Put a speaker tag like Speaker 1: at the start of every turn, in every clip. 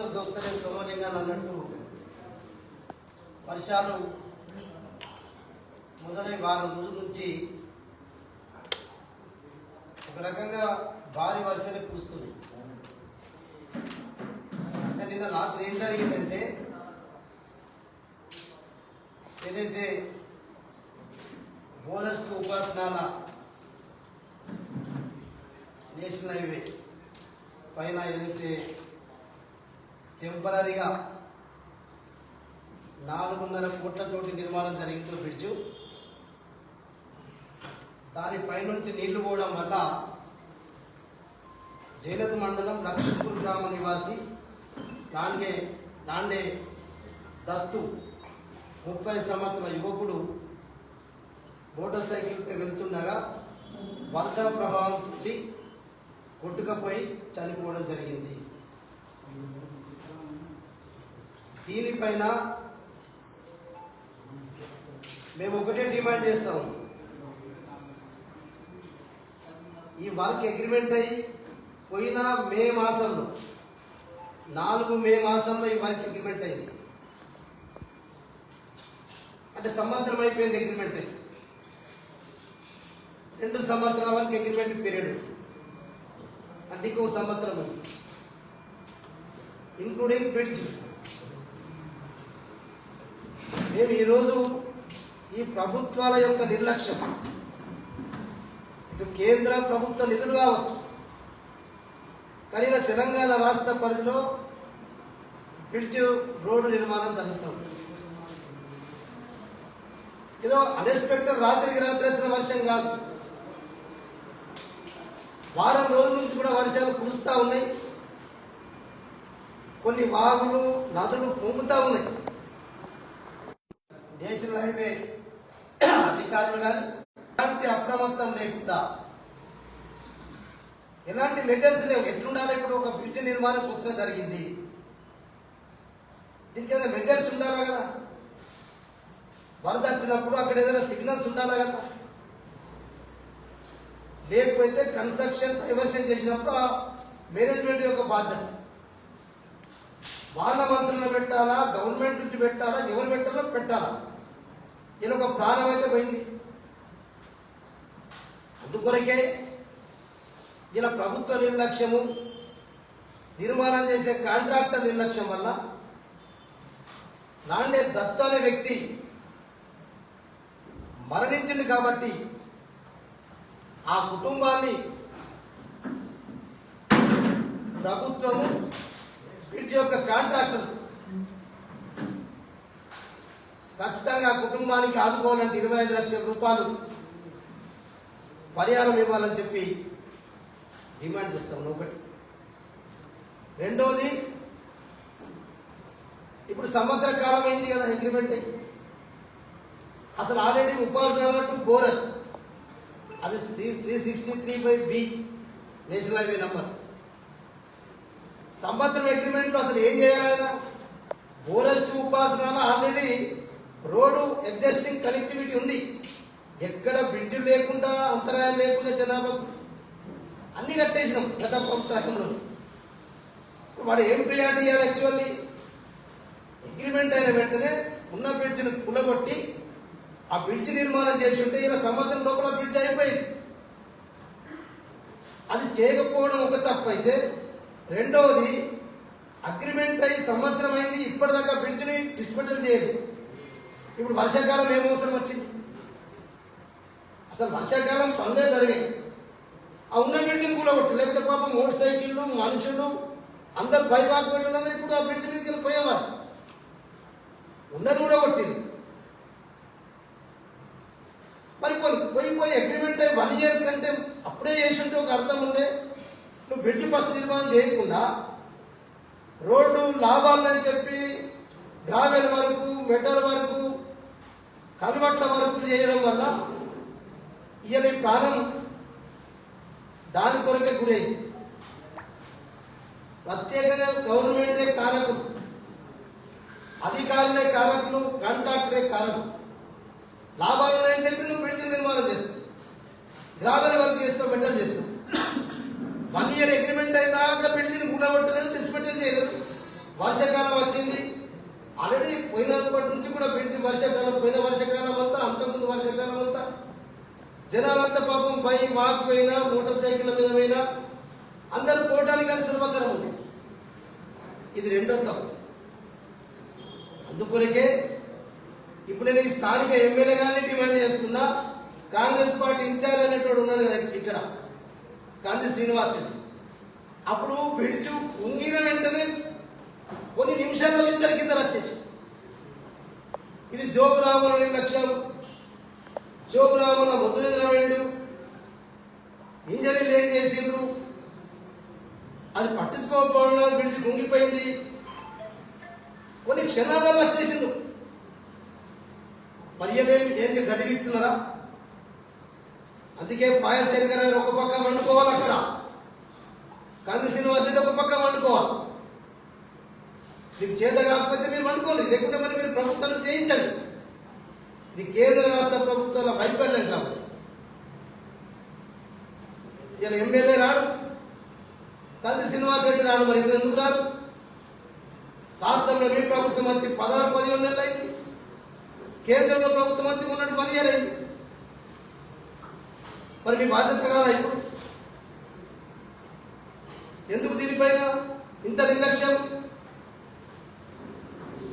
Speaker 1: చూస్తారు వస్తేనే సోమలింగాన్ని అన్నట్టు వర్షాలు మొదలై వారం రోజుల నుంచి ఒక రకంగా భారీ వర్షాలు కురుస్తుంది కానీ నిన్న రాత్రి ఏం జరిగిందంటే ఏదైతే బోనస్ ఉపాసనాల నేషనల్ హైవే పైన ఏదైతే టెంపరీగా నాలుగున్నర కోట్లతోటి నిర్మాణం జరిగింది బ్రిడ్జు. దానిపైనుంచి నీళ్ళు పోవడం వల్ల జైనత్ మండలం లక్ష్మీపూర్ గ్రామ నివాసి లాండే లాండే దత్తు ముప్పై సంవత్సరాల యువకుడు మోటార్ సైకిల్పై వెళ్తుండగా వరద ప్రభావంతో కొట్టుకపోయి చనిపోవడం జరిగింది. దీనిపైన మేము ఒకటే డిమాండ్ చేస్తాం. ఈ వర్క్ అగ్రిమెంట్ అయ్యి పోయిన మే మాసంలో నాలుగు మే మాసంలో ఈ వర్క్ అగ్రిమెంట్ అయింది. అంటే సంవత్సరం అయిపోయింది అగ్రిమెంట్ అయ్యి రెండు సంవత్సరాల వరకు అగ్రిమెంట్ పీరియడ్. అంటే ఇంకొక సంవత్సరం ఇంక్లూడింగ్ బ్రిడ్జ్ మేము ఈరోజు ఈ ప్రభుత్వాల యొక్క నిర్లక్ష్యం. ఇటు కేంద్ర ప్రభుత్వ నిధులు కావచ్చు. కానీ ఇలా తెలంగాణ రాష్ట్ర పరిధిలో బ్రిడ్జ్ రోడ్డు నిర్మాణం జరుగుతుంది ఏదో అన్ఎక్స్పెక్టెడ్ రాత్రికి రాత్రి వచ్చిన వర్షం కాదు. వారం రోజుల నుంచి కూడా వర్షాలు కురుస్తూ ఉన్నాయి. కొన్ని వాగులు నదులు పొంగుతూ ఉన్నాయి. నేషనల్ హైవే అధికారులు కానీ ఎలాంటి అప్రమత్తం లేకుండా ఎలాంటి మెజర్స్ లేవు. ఎట్లుండాలి ఇప్పుడు ఒక బ్రిడ్జ్ నిర్మాణం కొత్తగా జరిగింది? దీనికి ఏదైనా మెజర్స్ ఉండాలా కదా? వరద వచ్చినప్పుడు అక్కడ ఏదైనా సిగ్నల్స్ ఉండాలా కదా? లేకపోతే కన్స్ట్రక్షన్ డైవర్షన్ చేసినప్పుడు ఆ మేనేజ్మెంట్ యొక్క బాధ్యత. వాళ్ళ మనసులో పెట్టాలా? గవర్నమెంట్ నుంచి పెట్టాలా? ఎవరు పెట్టాలో పెట్టాలా? ఈయన ఒక ప్రాణం అయితే పోయింది. అందుకొరకే ఇలా ప్రభుత్వ నిర్లక్ష్యము నిర్మాణం చేసే కాంట్రాక్టర్ నిర్లక్ష్యం వల్ల నాండే దత్తు అనే వ్యక్తి మరణించింది కాబట్టి ఆ కుటుంబాన్ని ప్రభుత్వము వీటి యొక్క కాంట్రాక్టర్ ఖచ్చితంగా కుటుంబానికి ఆదుకోవాలంటే ఇరవై ఐదు లక్షల రూపాయలు పరిహారం ఇవ్వాలని చెప్పి డిమాండ్ చేస్తాం ఒకటి. రెండోది ఇప్పుడు సంవత్సర కాలం అయింది కదా అగ్రిమెంట్ అసలు ఆల్రెడీ ఉపాధి టు బోరత్. అది three sixty three by B national highway number. సంవత్సరం అగ్రిమెంట్లో అసలు ఏం చేయాలి ఆయన? బోరస్ టు ఉపాసన ఆల్రెడీ రోడ్డు ఎగ్జిస్టింగ్ కనెక్టివిటీ ఉంది. ఎక్కడ బ్రిడ్జ్ లేకుండా అంతరాయం లేకుండా జనాభా అన్ని కట్టేసినాం గత ప్రభుత్వంలో వాడు ఏం ప్రియారిటీ ఇవ్వాలి యాక్చువల్లీ అగ్రిమెంట్ అయిన వెంటనే ఉన్న బ్రిడ్జ్ను కులగొట్టి ఆ బ్రిడ్జ్ నిర్మాణం చేసి ఉంటే ఇలా సంవత్సరం లోపల బ్రిడ్జ్ అయిపోయింది. అది చేయకపోవడం ఒక తప్పు అయితే రెండవది అగ్రిమెంట్ అయి సంవత్సరం అయింది ఇప్పటిదాకా బ్రిడ్జ్ని డిస్మెంటల్ చేయలేదు. ఇప్పుడు వర్షాకాలం ఏం అవసరం వచ్చింది? అసలు వర్షాకాలం పనులే జరిగాయి. ఆ ఉన్న బిల్డింగ్ కూడా కొట్టి లేకపోతే పాపం మోటార్ సైకిళ్ళు మనుషులు అందరు బైపాక్ పెట్టినందరూ ఇప్పుడు ఆ బ్రిడ్జ్ మీదకి పోయేవారు. ఉన్నది కూడా కొట్టింది మరి కొన్ని పోయి పోయి అగ్రిమెంట్ అయ్యి వన్ ఇయర్ కంటే అప్పుడే చేసి ఉంటే ఒక అర్థం ఉండే. నువ్వు బ్రిడ్జ్ ఫస్ట్ నిర్మాణం చేయకుండా రోడ్డు లాభాలని చెప్పి గ్రావెల్ వరకు మెటల్ వరకు కల్వట్ల వరకు చేయడం వల్ల ఇవాళ ప్రాణం దాని కొరకే గురైంది. ప్రత్యేకంగా గవర్నమెంటే కారకులు అధికారులే కారకులు కాంట్రాక్టరే కారకులు లాభాలు ఉన్నాయని చెప్పి నువ్వు బ్రిడ్జ్ నిర్మాణం చేస్తావు. గ్రావెల్ వర్క్ చేస్తావు మెటల్ చేస్తావు. వన్ ఇయర్ అగ్రిమెంట్ అయినాక బ్రిడ్జిని కూడగొట్టలేదు డిస్మెంటల్ చేయలేదు. వర్షాకాలం వచ్చింది ఆల్రెడీ పోయినప్పటి నుంచి కూడా బ్రిడ్జ్ వర్షాకాలం పోయిన వర్షాకాలం అంతా అంతకుముందు వర్షాకాలం అంతా జనాలంతా పాపం పై వాక్ పోయినా మోటార్ సైకిల్ మీద పోయినా అందరూ పోవటానికి అది సులభతరం ఉంది. ఇది రెండో తప్పు. అందుకొరకే ఇప్పుడు నేను ఈ స్థానిక ఎమ్మెల్యేగానే డిమాండ్ చేస్తున్నా కాంగ్రెస్ పార్టీ ఇన్ఛార్జ్ అనేటోడు ఉన్నాడు కదా ఇక్కడ కాంతి శ్రీనివాస్ రెడ్డి. అప్పుడు బ్రిడ్జ్ ఉంగిన వెంటనే కొన్ని నిమిషాలలో ఇద్దరికి కింద వచ్చేసి. ఇది జోగురాముల నిర్లక్ష్యం జోగురాముల వదిలిన వెండు ఇంజనీర్లు ఏం చేసిండ్రు? అది పట్టించుకోకపోవడం విడిచి కుంగిపోయింది. కొన్ని క్షణాలలో వచ్చేసిండు పర్యలేమి ఏం గడిగిస్తున్నారా అందుకే పాయల్ శంకర్ గారు ఒక పక్క వండుకోవాలి అక్కడ. కంది శ్రీనివాస్ రెడ్డి ఒక పక్క వండుకోవాలి. మీకు చేత కాకపోతే మీరు వండుకోండి. లేకుంటే మరి మీరు ప్రభుత్వం చేయించండి. ఇది కేంద్ర రాష్ట్ర ప్రభుత్వాల వైఫల్యం కాబట్టి ఇలా ఎమ్మెల్యే రాడు. తల్లి శ్రీనివాస్ రెడ్డి రాడు. మరి ఇప్పుడు ఎందుకు రాదు రాష్ట్రంలో మీ ప్రభుత్వం వచ్చి పదహారు పదిహేను నెలలు అయింది. కేంద్రంలో ప్రభుత్వం వచ్చి మొన్నటి పని చేయలేదు మరి మీ బాధ్యత కాదా ఇప్పుడు? ఎందుకు దీనిపైన ఇంత నిర్లక్ష్యం?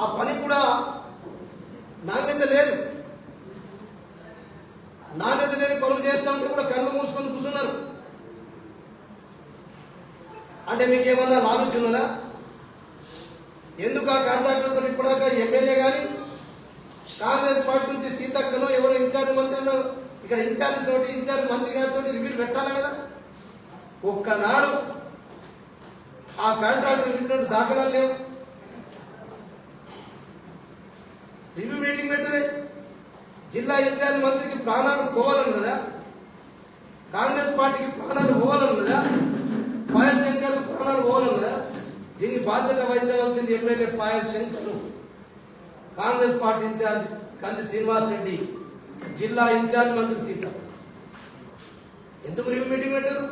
Speaker 1: ఆ పని కూడా నాణ్యత లేదు. నాణ్యత లేని పనులు చేస్తామంటే కూడా కళ్ళు మూసుకొని కూర్చున్నారు. అంటే మీకేమన్నా ఆలోచన ఉన్నదా ఎందుకు ఆ కాంట్రాక్టర్తో ఇప్పటిదాకా ఎమ్మెల్యే కానీ కాంగ్రెస్ పార్టీ నుంచి సీతక్కలో ఎవరో ఇన్ఛార్జ్ మంత్రి ఉన్నారు. ఇక్కడ ఇన్ఛార్జ్ తోటి ఇన్ఛార్జ్ మంత్రి గారితో రివ్యూలు పెట్టాలి కదా? ఒక్కనాడు ఆ కాంట్రాక్టర్ దాఖలాలు లేవు. రివ్యూ మీటింగ్ పెట్టలే జిల్లా ఇన్ఛార్జ్ మంత్రికి ప్రాణాలు పోవాలన్నదా కాంగ్రెస్ పార్టీకి ప్రాణాలు పోవాలన్నదా పాయల్ శంకర్ ప్రాణాలు పోవాలన్నదా దీన్ని బాధ్యత వహించవలసింది MLA Payal Shankar. Congress party incharge Kandi Srinivas Reddy జిల్లా ఇన్ఛార్జ్ మంత్రి సీత. ఎందుకు రివ్యూ మీటింగ్ పెట్టారు?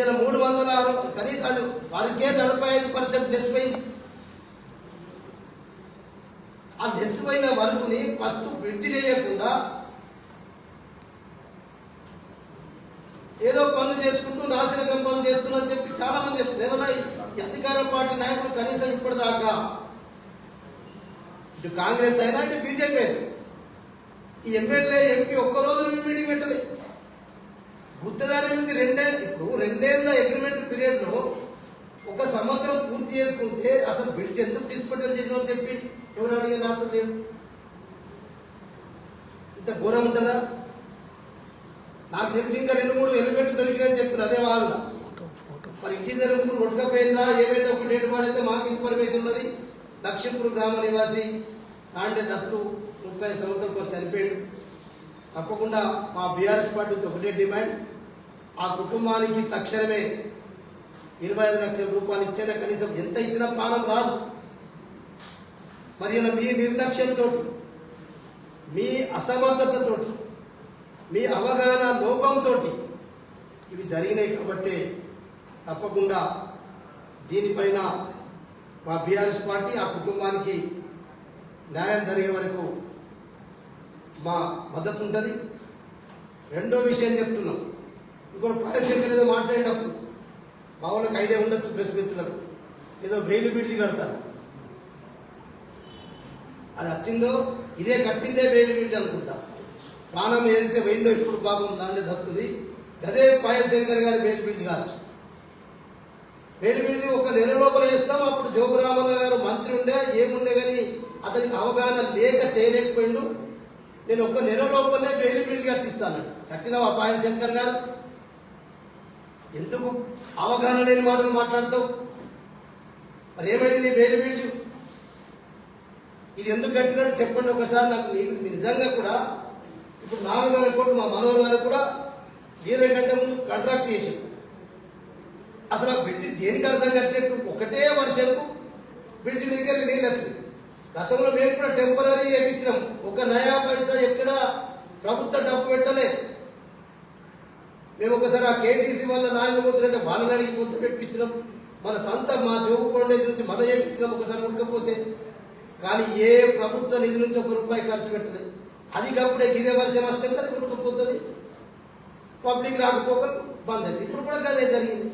Speaker 1: ఇలా మూడు వందల ఆరు కనీసం అది వారికే నలభై ఐదు పర్సెంట్ లెస్ పోయింది. ఆ లెస్ పోయిన వరకుని ఫస్ట్ బ్రిడ్జ్ చేయకుండా ఏదో పనులు చేసుకుంటూ నాశనకం పనులు చేస్తున్నా చెప్పి చాలా మంది చెప్తున్నారు అధికార పార్టీ నాయకులు కనీసం ఇప్పటిదాకా. ఇటు కాంగ్రెస్ అయినా ఇటు బీజేపీ ఈ ఎమ్మెల్యే ఎంపీ ఒక్కరోజు మీటింగ్ పెట్టలే. గుత్తదారి నుంచి రెండే ఇప్పుడు రెండేళ్ళ అగ్రిమెంట్ పీరియడ్ను ఒక సంవత్సరం పూర్తి చేసుకుంటే అసలు బ్రిడ్జ్ ఎందుకు డిస్పటల్ చేసినామని చెప్పి ఎవరు అడిగే నాతో లేడు ఇంత ఘోరం ఉంటుందా? నాకు తెలిసి ఇంకా రెండు మూడు ఎలిమెంట్ దొరికినాయని చెప్పిన అదే వాళ్ళు మరి ఇంటి దగ్గర ముగ్గురు కొట్టుకపోయిందా ఏమైతే ఒక డేట్ వాడైతే మాకు ఇన్ఫర్మేషన్ ఉన్నది. లక్ష్మీపూర్ గ్రామ నివాసి నాంటే దత్తు ముప్పై సంవత్సరాలకు చనిపోయాడు. తప్పకుండా మా బీఆర్ఎస్ పార్టీ ఒకటే డిమాండ్. ఆ కుటుంబానికి తక్షణమే ఇరవై ఐదు లక్షల రూపాయలు ఇచ్చేనా కనీసం ఎంత ఇచ్చినా ప్రాణం రాదు. మరి ఇలా మీ నిర్లక్ష్యంతో మీ అసమర్థతతో మీ అవగాహన లోపంతో ఇవి జరిగినాయి కాబట్టి తప్పకుండా దీనిపైన మా బీఆర్ఎస్ పార్టీ ఆ కుటుంబానికి న్యాయం జరిగే వరకు మా మద్దతు ఉంటుంది రెండో విషయం చెప్తున్నాం. ఇంకోటి పాలశంకర్ ఏదో మాట్లాడినప్పుడు మా వాళ్ళకి ఐడియా ఉండొచ్చు ప్రెస్ మిత్రులకు ఏదో బెయిల్ బిడ్జి కడతారు. అది వచ్చిందో ఇదే కట్టిందే బెయిల్ బిడ్జి అనుకుంటా. ప్రాణం ఏదైతే పోయిందో ఇప్పుడు పాపం దాంట్లో దక్కుతుంది అదే పాయల్ శంకర్ గారి బెయిల్ బిడ్జి కావచ్చు. బెయిల్ ఒక నెల లోపల వేస్తాం అప్పుడు జోగురామన్న గారు మంత్రి ఉండే ఏముండే కానీ అతనికి అవగాహన లేక చేయలేకపోయిండు. నేను ఒక్క నెల లోపలనే బెయిల్ బిడ్జి కట్టిస్తాను. కట్టిన పాయల్ శంకర్ గారు? ఎందుకు అవగాహన లేని మాటలు మాట్లాడతావు? మరి ఏమైంది నీ బెయిల్ బిడ్జు ఇది ఎందుకు కట్టినట్టు చెప్పండి ఒకసారి. నాకు నీకు నిజంగా కూడా ఇప్పుడు నాలుగున్నర కూడా మా మనోహర్ గారు కూడా వీళ్ళ కంటే ముందు కాంట్రాక్ట్ చేసి అసలు ఆ బ్రిడ్జి దేనికి అర్థం కట్టినట్టు ఒకటే వర్షంకు బ్రిడ్జి దగ్గర నీళ్ళు వచ్చింది. గతంలో మేము కూడా టెంపరీ వేయించినాం ఒక నయా పైసా ఎక్కడ ప్రభుత్వ డబ్బు పెట్టలేదు మేము ఒకసారి ఆ కేటీసీ వాళ్ళ నాయన పోతున్నట్టే వాళ్ళని అడిగి మొత్తం పెట్టించినాం. మన సొంత మా జోగు ఫౌండేషన్ నుంచి మన చేయించినాం ఒకసారి ఉడకపోతే. కానీ ఏ ప్రభుత్వ నిధి నుంచి ఒక రూపాయి ఖర్చు పెట్టలేదు. అది కప్పుడే ఇదే వర్షం వస్తే కదా ఉడకపోతుంది పబ్లిక్ రాకపోక బంద్ అయింది ఇప్పుడు కూడా అదే జరిగింది.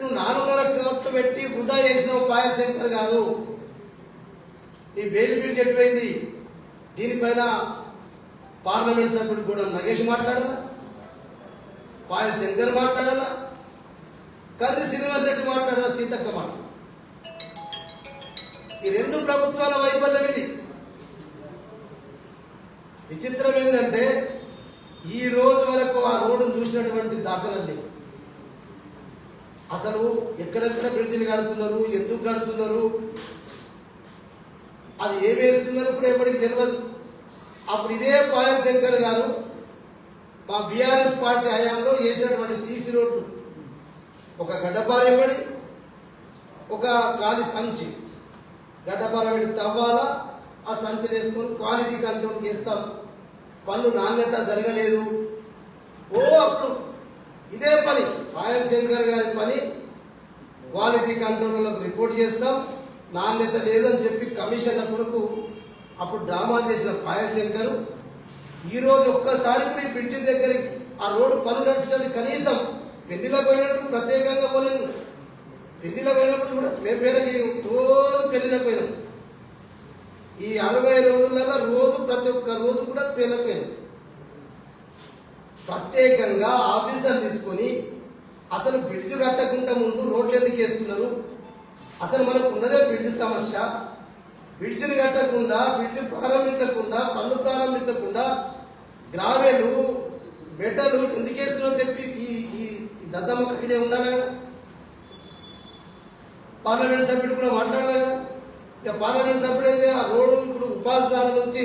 Speaker 1: నువ్వు నాలుగున్నర కోట్లు పెట్టి వృధా చేసిన పాయల్ సెంటర్ కాదు ఈ బెయిల్ బిల్ చెప్పిపోయింది దీనిపైన పార్లమెంట్ సభ్యుడు కూడా నగేష్ మాట్లాడాలా? పాయల్ శంకర్ మాట్లాడాలా? కంది శ్రీనివాస్ రెడ్డి మాట్లాడాలా? సీతక్క మాట్లాడాలి? ఈ రెండు ప్రభుత్వాల వైఫల్యం ఇది విచిత్రం ఏంటంటే ఈ రోజు వరకు ఆ రోడ్డును చూసినటువంటి దాఖలు లేవు. అసలు ఎక్కడెక్కడ బ్రిడ్జిని కడుతున్నారు ఎందుకు కడుతున్నారు అది ఏం వేస్తున్నారు ఇప్పుడు ఎప్పటికి తెలియదు అప్పుడు ఇదే పాయల్ శంకర్ గారు మా బీఆర్ఎస్ పార్టీ హయాంలో వేసినటువంటి సీసీ రోడ్లు ఒక గడ్డపారెమ్మడి ఒక గాలి సంచి. గడ్డపారెమ్మడి తవ్వాలా ఆ సంచి వేసుకొని క్వాలిటీ కంట్రోల్ చేస్తాం. పన్ను నాణ్యత జరగలేదు. ఓ అప్పుడు ఇదే పని పాయల్ శంకర్ గారి పని. క్వాలిటీ కంట్రోల్లోకి రిపోర్ట్ చేస్తాం. నాణ్యత లేదని చెప్పి కమిషన్ కొరకు అప్పుడు డ్రామా చేసిన పాయల్ శంకర్ ఈరోజు ఒక్కసారి ఇప్పుడు ఈ బ్రిడ్జి దగ్గరికి ఆ రోడ్డు పనులు నడిచినట్టు కనీసం పెళ్ళిలో పోయినట్టు ప్రత్యేకంగా పోలేదు పెళ్ళిలకు పోయినప్పుడు కూడా మేము పేరుకి రోజు పెళ్ళిలకు పోయినాం. ఈ అరవై రోజులలో రోజు ప్రతి ఒక్క రోజు కూడా పెళ్ళకు పోయినాం. ప్రత్యేకంగా ఆఫీసర్ తీసుకొని అసలు బ్రిడ్జ్ కట్టకుండా ముందు రోడ్లు ఎందుకు వేస్తున్నారు? అసలు మనకు ఉన్నదే బ్రిడ్జ్ సమస్య. బ్రిడ్జ్ని కట్టకుండా బ్రిడ్జ్ ప్రారంభించకుండా పనులు ప్రారంభించకుండా గ్రావేలు బెడ్డలు ఎందుకు చెప్పి ఈ ఈ దద్దమ్మ ఇక్కడే ఉండాలి కదా? పార్లమెంట్ సభ్యుడు కూడా మాట్లాడాలి కదా. ఇక పార్లమెంట్ సభ్యుడు అయితే ఆ రోడ్డు ఇప్పుడు ఉపాసనాల నుంచి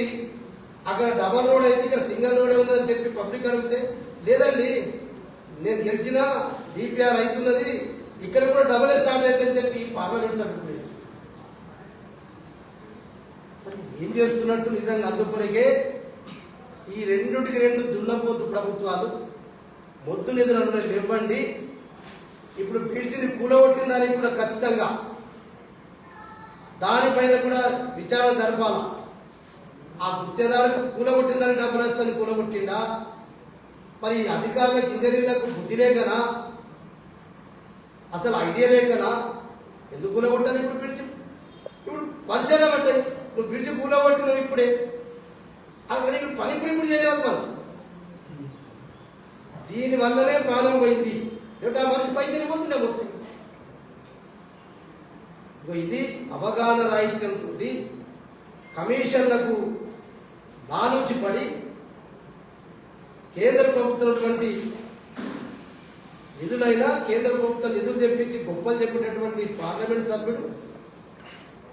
Speaker 1: అక్కడ డబల్ రోడ్ అయితే ఇక్కడ సింగిల్ రోడ్ ఉందని చెప్పి పబ్లిక్ అడిగితే లేదండి నేను గెలిచిన డిపిఆర్ అవుతున్నది ఇక్కడ కూడా డబల్ స్టార్ట్ అవుతుందని చెప్పి పార్లమెంట్ సభ్యుడు ఏం చేస్తున్నట్టు నిజంగా అందుకొరకే ఈ రెండుకి రెండు దున్నపోతు ప్రభుత్వాలు మొద్దు నిధులను ఇవ్వండి ఇప్పుడు బ్రిడ్జిని కూలగొట్టిన దానికి కూడా ఖచ్చితంగా. దానిపైన కూడా విచారణ జరపాల. ఆ గుత్తేదారులకు కూలగొట్టిందని డబ్బులు వస్తాను కూలగొట్టిండా? మరి అధికారులకు ఇంజనీర్లకు బుద్ధి లేకనా? అసలు ఐడియా లేకనా? ఎందుకు కూలగొట్టాను ఇప్పుడు బ్రిడ్జ్? ఇప్పుడు పరిచయం అంటే నువ్వు బ్రిడ్జ్ కూలగొట్టినావు ఇప్పుడే. అక్కడ పని కూడా ఇప్పుడు చేయాలి మనం దీని వల్లనే ప్రాణం పోయింది. ఏమిటి ఆ మనిషి పైకి వెళ్ళిపోతుండే మనిషి? ఇగో ఇది అవగాహన రాహిత్యంతో కమిషన్లకు లాలూచి పడి కేంద్ర ప్రభుత్వం నిధులైనా కేంద్ర ప్రభుత్వం నిధులు తెప్పించి గొప్పలు చెప్పినటువంటి పార్లమెంట్ సభ్యుడు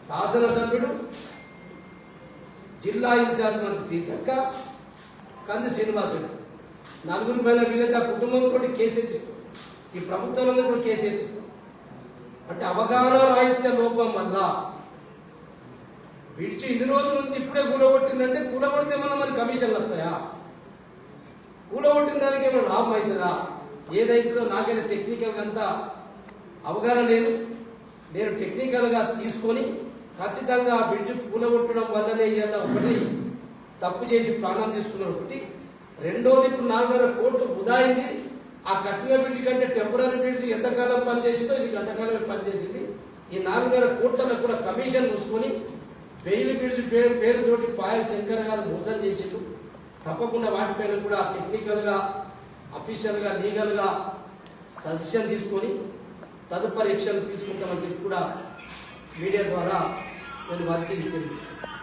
Speaker 1: శాసనసభ్యుడు జిల్లా ఇన్ఛార్జ్ మంత్రి సీతక్క కంది శ్రీనివాసుడు నలుగురు పైన వీళ్ళకి ఆ కుటుంబంతో కేసు ఇప్పిస్తాం ఈ ప్రభుత్వంలో కూడా కేసు వేపిస్తాం. అంటే అవగాహన రాహిత్య లోపం వల్ల విడిచి ఇన్ని రోజుల నుంచి ఇప్పుడే కూలగొట్టిందంటే కూలగొడితే మనం మరి కమిషన్లు వస్తాయా? కూలగొట్టిన దానికి ఏమైనా లాభం అవుతుందా? ఏదైతుందో నాకైతే టెక్నికల్గా అంతా అవగాహన లేదు. నేను టెక్నికల్గా తీసుకొని ఖచ్చితంగా ఆ బ్రిడ్జ్ కూలగొట్టడం వల్లనే ఇవాళ ఒకటి తప్పు చేసి ప్రాణం తీసుకున్నారు ఒకటి. రెండోది ఇప్పుడు నాలుగున్నర కోట్లు వృధా అయింది. ఆ కట్టిన బ్రిడ్జ్ కంటే టెంపరీ బ్రిడ్జ్ ఎంతకాలం పనిచేసిందో ఇది ఎంతకాలం పనిచేసింది. ఈ నాలుగున్నర కోట్లకు కూడా కమిషన్ మూసుకొని బెయిల్ బ్రిడ్జ్ పేరు పేరుతోటి పాయల్ శంకర్ గారు మోసం చేసిండు. తప్పకుండా వాటిపైన కూడా టెక్నికల్గా అఫీషియల్గా లీగల్గా సజెషన్ తీసుకొని తదుపరి యాక్షన్ తీసుకుంటామని చెప్పి కూడా మీడియా ద్వారా నేను వారికి తెలియజేస్తాను